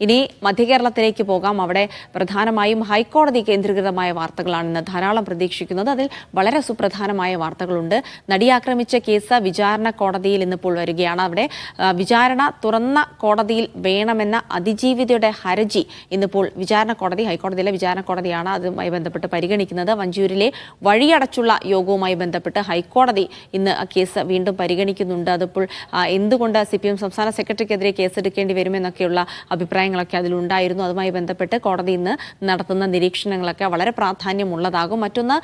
ഇനി മധ്യകേരളത്തിലേക്ക് പോകാം. അവിടെ പ്രധാനമായും ഹൈക്കോടതി കേന്ദ്രീകൃതമായ വാർത്തകളാണെന്ന് ധാരാളം പ്രതീക്ഷിക്കുന്നത്. അതിൽ വളരെ സുപ്രധാനമായ വാർത്തകളുണ്ട്. നടിയാക്രമിച്ച കേസ് വിചാരണ കോടതിയിൽ ഇന്നിപ്പോൾ വരികയാണ്. അവിടെ വിചാരണ തുറന്ന കോടതിയിൽ വേണമെന്ന അതിജീവിതയുടെ ഹർജി ഇന്നിപ്പോൾ വിചാരണ കോടതി ഹൈക്കോടതിയിലെ വിചാരണ കോടതിയാണ് അതുമായി ബന്ധപ്പെട്ട് പരിഗണിക്കുന്നത്. വഞ്ചൂരിലെ വഴിയടച്ചുള്ള യോഗവുമായി ബന്ധപ്പെട്ട് ഹൈക്കോടതി ഇന്ന് കേസ് വീണ്ടും പരിഗണിക്കുന്നുണ്ട്. അതിപ്പോൾ എന്തുകൊണ്ട് സി സംസ്ഥാന സെക്രട്ടറിക്കെതിരെ കേസെടുക്കേണ്ടി വരുമെന്നൊക്കെയുള്ള അഭിപ്രായങ്ങളൊക്കെ അതിലുണ്ടായിരുന്നു. അതുമായി ബന്ധപ്പെട്ട് കോടതി ഇന്ന് നടത്തുന്ന നിരീക്ഷണങ്ങളൊക്കെ വളരെ പ്രാധാന്യമുള്ളതാകും. മറ്റൊന്ന്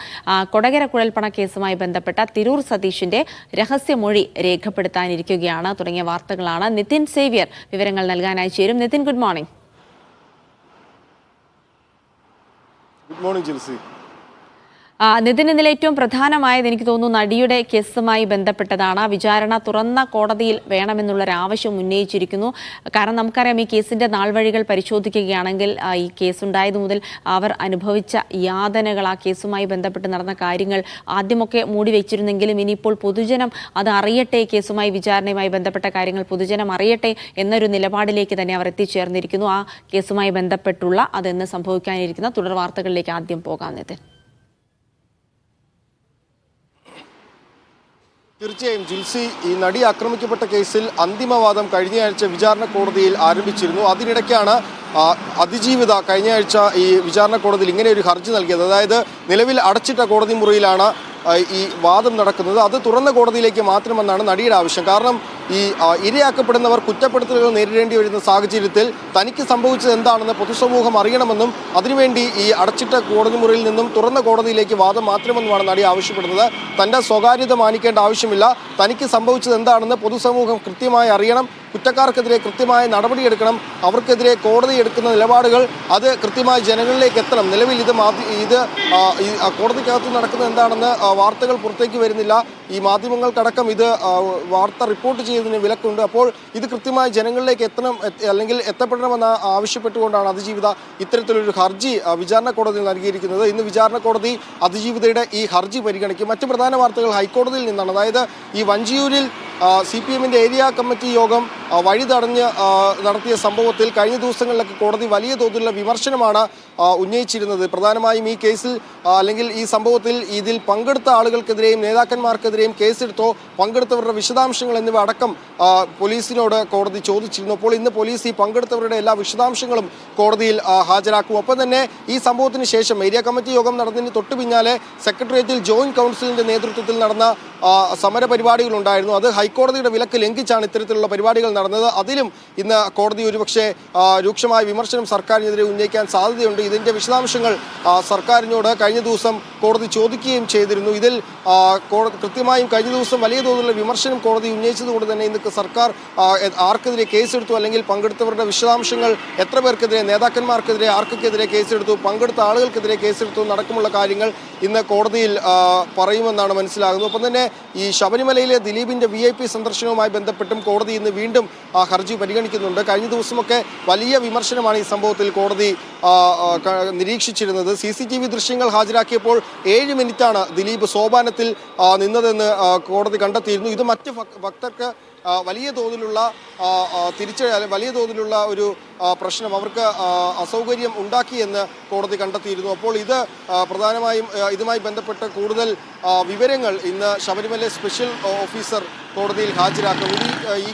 കൊടകര കുഴൽപ്പണ കേസുമായി ബന്ധപ്പെട്ട തിരൂർ സതീഷിന്റെ രഹസ്യമൊഴി രേഖപ്പെടുത്താനിരിക്കുകയാണ് തുടങ്ങിയ വാർത്തകളാണ്. നിതിൻ സേവ്യർ വിവരങ്ങൾ നൽകാനായി ചേരും. Nithin good morning. Good morning Jilsy Nithin ഇന്നലെ ഏറ്റവും പ്രധാനമായത് എനിക്ക് തോന്നുന്നു നടിയുടെ കേസുമായി ബന്ധപ്പെട്ടതാണ്. വിചാരണ തുറന്ന കോടതിയിൽ വേണമെന്നുള്ളൊരു ആവശ്യം ഉന്നയിച്ചിരിക്കുന്നു. കാരണം നമുക്കറിയാം ഈ കേസിന്റെ നാൾവഴികൾ പരിശോധിക്കുകയാണെങ്കിൽ ഈ കേസുണ്ടായത് മുതൽ അവർ അനുഭവിച്ച യാതനകൾ ആ കേസുമായി ബന്ധപ്പെട്ട് നടന്ന കാര്യങ്ങൾ ആദ്യമൊക്കെ മൂടി വെച്ചിരുന്നെങ്കിലും ഇനിയിപ്പോൾ പൊതുജനം അത് അറിയട്ടെ കേസുമായി വിചാരണയുമായി ബന്ധപ്പെട്ട കാര്യങ്ങൾ പൊതുജനം അറിയട്ടെ എന്നൊരു നിലപാടിലേക്ക് തന്നെ അവർ എത്തിച്ചേർന്നിരിക്കുന്നു. ആ കേസുമായി ബന്ധപ്പെട്ടുള്ള അതെന്ന് സംഭവിക്കാനിരിക്കുന്ന തുടർ വാർത്തകളിലേക്ക് ആദ്യം പോകാം നിതിൻ. തീർച്ചയായും ജിൽസി ഈ നടി ആക്രമിക്കപ്പെട്ട കേസിൽ അന്തിമവാദം കഴിഞ്ഞയാഴ്ച വിചാരണ കോടതിയിൽ ആരംഭിച്ചിരുന്നു. അതിനിടയ്ക്കാണ് അതിജീവിത കഴിഞ്ഞയാഴ്ച ഈ വിചാരണ കോടതിയിൽ ഇങ്ങനെ ഒരു ഹർജി നൽകിയത്. അതായത് നിലവിൽ അടച്ചിട്ട കോടതി മുറിയിലാണ് ഈ വാദം നടക്കുന്നത്. അത് തുറന്ന കോടതിയിലേക്ക് മാറ്റണമെന്നാണ് നടിയുടെ ആവശ്യം. കാരണം ഈ ഇരയാക്കപ്പെടുന്നവർ കുറ്റപ്പെടുത്തലുകൾ നേരിടേണ്ടി വരുന്ന സാഹചര്യത്തിൽ തനിക്ക് സംഭവിച്ചത് എന്താണെന്ന് പൊതുസമൂഹം അറിയണമെന്നും അതിനുവേണ്ടി ഈ അടച്ചിട്ട കോടതി മുറിയിൽ നിന്നും തുറന്ന കോടതിയിലേക്ക് വാദം മാറ്റണമെന്നുമാണ് നടി ആവശ്യപ്പെടുന്നത്. തന്റെ സ്വകാര്യത മാനിക്കേണ്ട ആവശ്യമില്ല. തനിക്ക് സംഭവിച്ചത് എന്താണെന്ന് പൊതുസമൂഹം കൃത്യമായി അറിയണം. കുറ്റക്കാർക്കെതിരെ കൃത്യമായ നടപടിയെടുക്കണം. അവർക്കെതിരെ കോടതി എടുക്കുന്ന നിലപാടുകൾ അത് കൃത്യമായി ജനങ്ങളിലേക്ക് എത്തണം. നിലവിൽ ഇത് ഇത് കോടതിക്കകത്ത് നടക്കുന്നത് എന്താണെന്ന് വാർത്തകൾ പുറത്തേക്ക് വരുന്നില്ല. ഈ മാധ്യമങ്ങൾക്കടക്കം ഇത് വാർത്ത റിപ്പോർട്ട് ചെയ്യുന്നതിന് വിലക്കുണ്ട്. അപ്പോൾ ഇത് കൃത്യമായി ജനങ്ങളിലേക്ക് എത്തണം അല്ലെങ്കിൽ എത്തപ്പെടണമെന്ന് ആവശ്യപ്പെട്ടുകൊണ്ടാണ് അതിജീവിത ഇത്തരത്തിലൊരു ഹർജി വിചാരണ കോടതിയിൽ നൽകിയിരിക്കുന്നത്. ഇന്ന് വിചാരണ കോടതി അതിജീവിതയുടെ ഈ ഹർജി പരിഗണിക്കും. മറ്റു പ്രധാന വാർത്തകൾ ഹൈക്കോടതിയിൽ നിന്നാണ്. അതായത് ഈ വഞ്ചിയൂരിൽ സി പി എമ്മിന്റെ ഏരിയ കമ്മിറ്റി യോഗം വഴി തടഞ്ഞ് നടത്തിയ സംഭവത്തിൽ കഴിഞ്ഞ ദിവസങ്ങളിലൊക്കെ കോടതി വലിയ തോതിലുള്ള വിമർശനമാണ് ഉന്നയിച്ചിരുന്നത്. പ്രധാനമായും ഈ കേസിൽ അല്ലെങ്കിൽ ഈ സംഭവത്തിൽ ഇതിൽ പങ്കെടുത്ത ആളുകൾക്കെതിരെയും നേതാക്കന്മാർക്കെതിരെയും കേസെടുത്തോ പങ്കെടുത്തവരുടെ വിശദാംശങ്ങൾ എന്നിവ അടക്കം പോലീസിനോട് കോടതി ചോദിച്ചിരുന്നു. അപ്പോൾ ഇന്ന് പോലീസ് ഈ പങ്കെടുത്തവരുടെ എല്ലാ വിശദാംശങ്ങളും കോടതിയിൽ ഹാജരാക്കും. ഒപ്പം തന്നെ ഈ സംഭവത്തിന് ശേഷം ഏരിയ കമ്മിറ്റി യോഗം നടന്നതിന് തൊട്ടു പിന്നാലെ സെക്രട്ടേറിയറ്റിൽ ജോയിന്റ് കൗൺസിലിന്റെ നേതൃത്വത്തിൽ നടന്ന സമരപരിപാടികളുണ്ടായിരുന്നു. സമര ഹൈ അത് ഹൈക്കോടതിയുടെ വിലക്ക് ലംഘിച്ചാണ് ഇത്തരത്തിലുള്ള പരിപാടികൾ നടന്നത്. അതിലും ഇന്ന് കോടതി ഒരുപക്ഷെ രൂക്ഷമായ വിമർശനം സർക്കാരിനെതിരെ ഉന്നയിക്കാൻ സാധ്യതയുണ്ട്. ഇതിന്റെ വിശദാംശങ്ങൾ സർക്കാരിനോട് കഴിഞ്ഞ ദിവസം കോടതി ചോദിക്കുകയും ചെയ്തിരുന്നു. ഇതിൽ കൃത്യമായും കഴിഞ്ഞ ദിവസം വലിയ തോതിലുള്ള വിമർശനം കോടതി ഉന്നയിച്ചതുകൊണ്ട് തന്നെ ഇന്ന് സർക്കാർ ആർക്കെതിരെ കേസെടുത്തു അല്ലെങ്കിൽ പങ്കെടുത്തവരുടെ വിശദാംശങ്ങൾ എത്ര പേർക്കെതിരെ നേതാക്കന്മാർക്കെതിരെ ആർക്കൊക്കെതിരെ കേസെടുത്തു പങ്കെടുത്ത ആളുകൾക്കെതിരെ കേസെടുത്തു നടക്കുമുള്ള കാര്യങ്ങൾ ഇന്ന് കോടതിയിൽ പറയുമെന്നാണ് മനസ്സിലാകുന്നത്. ഒപ്പം തന്നെ ഈ ശബരിമലയിലെ ദിലീപിന്റെ വി ഐ പി സന്ദർശനവുമായി ബന്ധപ്പെട്ടും കോടതി ഇന്ന് വീണ്ടും ഹർജി പരിഗണിക്കുന്നുണ്ട്. കഴിഞ്ഞ ദിവസമൊക്കെ വലിയ വിമർശനമാണ് ഈ സംഭവത്തിൽ കോടതി നിരീക്ഷിച്ചിരുന്നത്. സി സി ടി വി ദൃശ്യങ്ങൾ ഹാജരാക്കിയപ്പോൾ ഏഴ് മിനിറ്റാണ് ദിലീപ് സോപാനത്തിൽ നിന്നതെന്ന് കോടതി കണ്ടെത്തിയിരുന്നു. ഇത് മറ്റ് ഭക്- ഭക്തർക്ക് വലിയ തോതിലുള്ള തിരിച്ച വലിയ തോതിലുള്ള ഒരു പ്രശ്നം അവർക്ക് അസൗകര്യം ഉണ്ടാക്കിയെന്ന് കോടതി കണ്ടെത്തിയിരുന്നു. അപ്പോൾ ഇത് പ്രധാനമായും ഇതുമായി ബന്ധപ്പെട്ട് കൂടുതൽ വിവരങ്ങൾ ഇന്ന് ശബരിമല സ്പെഷ്യൽ ഓഫീസർ കോടതിയിൽ ഹാജരാക്കും ഈ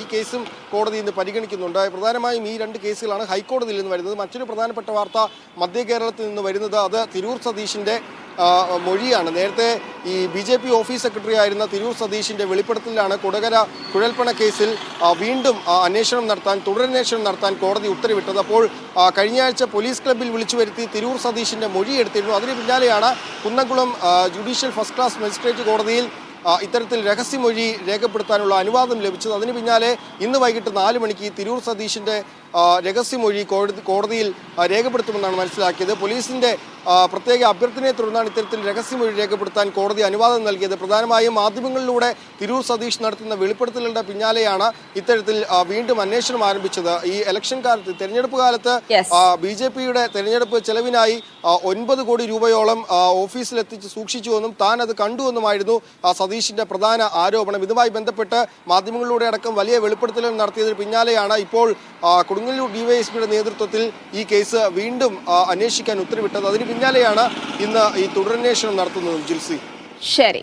ഈ കേസും കോടതി ഇന്ന് പരിഗണിക്കുന്നുണ്ട്. പ്രധാനമായും ഈ രണ്ട് കേസുകളാണ് ഹൈക്കോടതിയിൽ നിന്ന് വരുന്നത്. മറ്റൊരു പ്രധാനപ്പെട്ട വാർത്ത മധ്യ കേരളത്തിൽ നിന്ന് വരുന്നത്. അത് തിരൂർ സതീഷിന്റെ ആ, മൊഴിയാണ്. നേരത്തെ ഈ B J P office secretary ആയിരുന്ന തിരൂർ സതീഷിന്റെ വെളിപ്പെടുത്തലിലാണ് കൊടകര കുഴൽപ്പണ കേസിൽ വീണ്ടും അന്വേഷണം നടത്താൻ തുടരന്വേഷണം നടത്താൻ കോടതി ഉത്തരവിട്ടത്. അപ്പോൾ കഴിഞ്ഞ ആഴ്ച പോലീസ് ക്ലബ്ബിൽ വിളിച്ചു വരുത്തി തിരൂർ സതീഷിന്റെ മൊഴി എടുത്തിരുന്നു. അതിന് പിന്നാലെയാണ് Kunnamkulam judicial first class magistrate കോടതിയിൽ ഇത്തരത്തിൽ രഹസ്യമൊഴി രേഖപ്പെടുത്താനുള്ള അനുവാദം ലഭിച്ചത്. അതിന് പിന്നാലെ ഇന്ന് വൈകിട്ട് നാല് മണിക്ക് തിരൂർ സതീഷിന്റെ ആ, രഹസ്യമൊഴി കോടതി കോടതിയിൽ രേഖപ്പെടുത്തുമെന്നാണ് മനസ്സിലാക്കിയത്. പോലീസിന്റെ ആ, പ്രത്യേക അഭ്യർത്ഥനയെ തുടർന്നാണ് ഇത്തരത്തിൽ രഹസ്യമൊഴി രേഖപ്പെടുത്താൻ കോടതി അനുവാദം നൽകിയത്. പ്രധാനമായും മാധ്യമങ്ങളിലൂടെ തിരൂർ സതീഷ് നടത്തുന്ന വെളിപ്പെടുത്തലുകളുടെ പിന്നാലെയാണ് ഇത്തരത്തിൽ വീണ്ടും അന്വേഷണം ആരംഭിച്ചത്. ഈ ഇലക്ഷൻ കാലത്ത് തെരഞ്ഞെടുപ്പ് കാലത്ത്. ബി ജെ പിയുടെ തെരഞ്ഞെടുപ്പ് ചെലവിനായി ഒൻപത് കോടി രൂപയോളം ഓഫീസിലെത്തിച്ച് സൂക്ഷിച്ചുവെന്നും താൻ അത് കണ്ടുവെന്നുമായിരുന്നു സതീഷിന്റെ പ്രധാന ആരോപണം. ഇതുമായി ബന്ധപ്പെട്ട് മാധ്യമങ്ങളിലൂടെ അടക്കം വലിയ വെളിപ്പെടുത്തലുകൾ നടത്തിയതിന് പിന്നാലെയാണ് ഇപ്പോൾ കൊടുങ്ങല്ലൂർ ഡിവൈഎസ്പിയുടെ നേതൃത്വത്തിൽ ഈ കേസ് വീണ്ടും അന്വേഷിക്കാൻ ഉത്തരവിട്ടത്. അതിന് പിന്നാലെയാണ് ഇന്ന് ഈ തുടരന്വേഷണം നടത്തുന്നതും ജിൽസി. ശരി.